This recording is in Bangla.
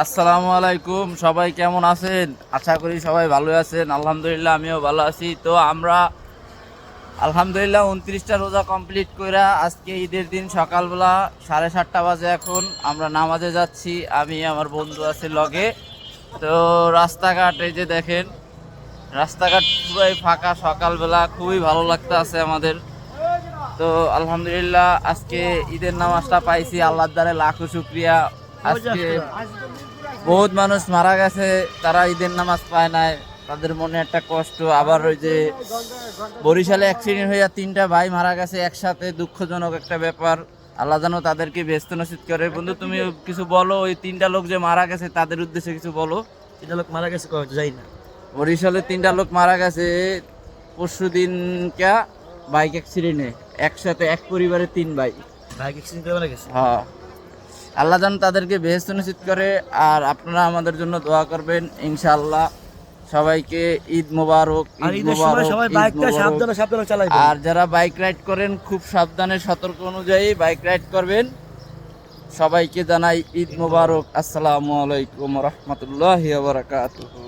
আসসালামু আলাইকুম, সবাই কেমন আছেন? আশা করি সবাই ভালো আছেন, আলহামদুলিল্লাহ আমিও ভালো আছি। তো আমরা আলহামদুলিল্লাহ উনত্রিশটা রোজা কমপ্লিট করে আজকে ঈদের দিন সকালবেলা সাড়ে সাতটা বাজে এখন, আমরা নামাজে যাচ্ছি, আমি, আমার বন্ধু আছে লগে। তো রাস্তাঘাট এই যে দেখেন, রাস্তাঘাট পুরাই ফাঁকা, সকালবেলা খুবই ভালো লাগতে আছে আমাদের। তো আলহামদুলিল্লাহ আজকে ঈদের নামাজটা পাইছি, আল্লাহর দ্বারে লাখো শুক্রিয়া। আজকে বহুত মানুষ মারা গেছে তারা ঈদের নামাজ পায় নাই তাদের মনে একটা কষ্ট। আবার ওই যে বরিশালে অ্যাক্সিডেন্ট হইয়া তিনটা ভাই মারা গেছে একসাথে দুঃখজনক একটা ব্যাপার। আল্লাহ যেন তাদেরকে ব্যস্ত নসিদ করে। বন্ধু তুমি কিছু বলো ওই তিনটা লোক যে মারা গেছে তাদের উদ্দেশ্যে কিছু বলো। এটা লোক মারা গেছে যাই না। বরিশালে তিনটা লোক মারা গেছে পরশু দিনকা বাইক অ্যাক্সিডেন্টে একসাথে এক পরিবারের তিন ভাই। বাইক অ্যাক্সিডেন্ট করে মারা গেছে? হ্যাঁ। আল্লাহ যেন তাদেরকে বেহেস্ত নিশ্চিত করে আর আপনারা আমাদের জন্য দোয়া করবেন ইনশাআল্লাহ। সবাইকে ঈদ মোবারক আর ঈদ মোবারক। আর যারা বাইক রাইড করেন খুব সাবধানে সতর্ক অনুযায়ী বাইক রাইড করবেন। সবাইকে জানাই ঈদ মোবারক। আসসালামু আলাইকুম রহমতুল্লাহ বারাকাতুহু।